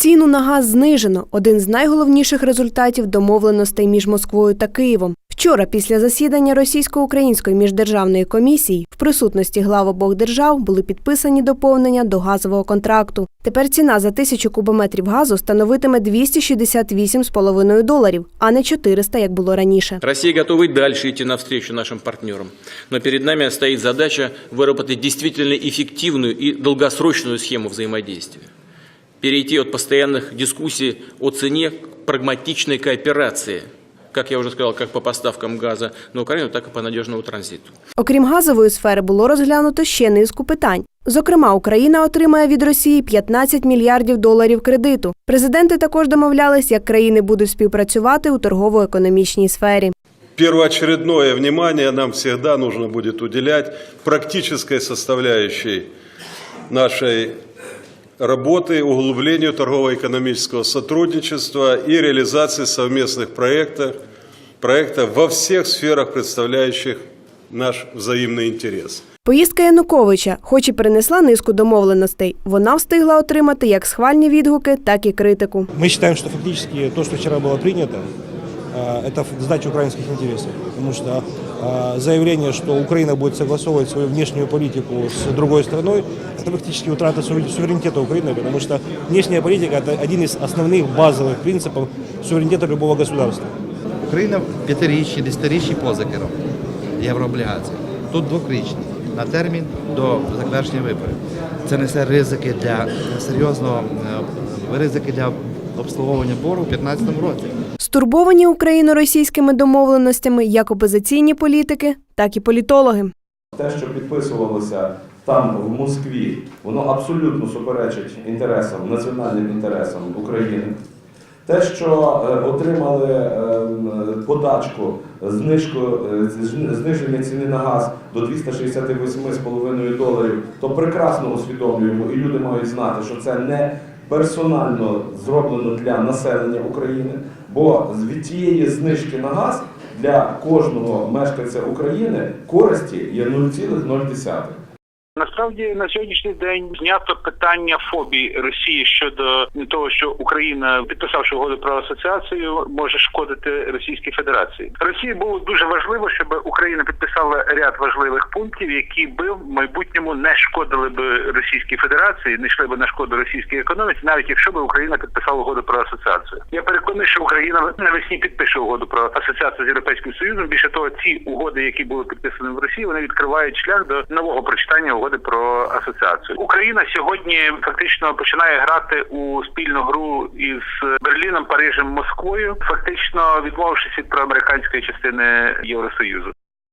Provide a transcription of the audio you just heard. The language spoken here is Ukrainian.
Ціну на газ знижено один з найголовніших результатів домовленостей між Москвою та Києвом. Вчора, після засідання російсько-української міждержавної комісії, в присутності глав обох держав були підписані доповнення до газового контракту. Тепер ціна за тисячу кубометрів газу становитиме 268,5 доларів, а не 400, як було раніше. Россия готова и дальше идти навстречу нашим партнерам. Но перед нами стоит задача выработать действительно эффективную и долгосрочную схему взаимодействия. Перейти от постоянных дискуссий о цене к прагматичной кооперации, как я уже сказал, как по поставкам газа на Украину, так и по надежному транзиту. Окрім газової сфери, було розглянуто ще низку питань. Зокрема, Україна отримає від Росії 15 мільярдів доларів кредиту. Президенти також домовлялись, як країни будуть співпрацювати у торгово-економічній сфері. Первоочередное внимание нам всегда нужно будет уделять практической составляющей нашей работы, углублению торгово-экономического сотрудничества и реализации совместных проектов, проектов во всех сферах, представляющих наш взаимный интерес. Поїздка Януковича, хоч і принесла низку домовленостей, вона встигла отримати як схвальні відгуки, так і критику. Мы считаем, что фактически то, что вчера было принято, э, это сдача украинских интересов. Потому что э, заявление, что Украина будет согласовывать свою внешнюю политику с другой страной, это фактически утрата суверен- суверенитета Украины, потому что внешняя политика – это один из основных базовых принципов суверенитета любого государства. Україна п'ятирічні, десятирічні позики робить єврооблігації. Тут двохрічні на термін до завершення виборів. Це несе ризики для серйозного е, ризики для обслуговування боргу у 2015 році. Стурбовані україно-російськими домовленостями як опозиційні політики, так і політологи. Те, що підписувалося там в Москві, воно абсолютно суперечить інтересам, національним інтересам України. Те, що е, отримали е, подачку, знижку, е, зниження ціни на газ до 268,5 доларів, то прекрасно усвідомлюємо, і люди мають знати, що це не персонально зроблено для населення України, бо від цієї знижки на газ для кожного мешканця України користі є 0,0. Насправді на сьогоднішній день знято питання фобії Росії щодо того, що Україна, підписавши угоду про асоціацію, може шкодити Російській Федерації. Росії було дуже важливо, щоб Україна підписала ряд важливих пунктів, які би в майбутньому не шкодили би Російській Федерації, не йшли би на шкоду російській економіці, навіть якщо би Україна підписала угоду про асоціацію. Я переконаний, що Україна навесні підпише угоду про асоціацію з Європейським Союзом. Більше того, ці угоди, які були підписані в Росії, вони відкривають шлях до нового прочитання угоди про асоціацію. Україна сьогодні фактично починає грати у спільну гру із Берліном, Парижем, Москвою, фактично відмовившись від проамериканської частини Євросоюзу.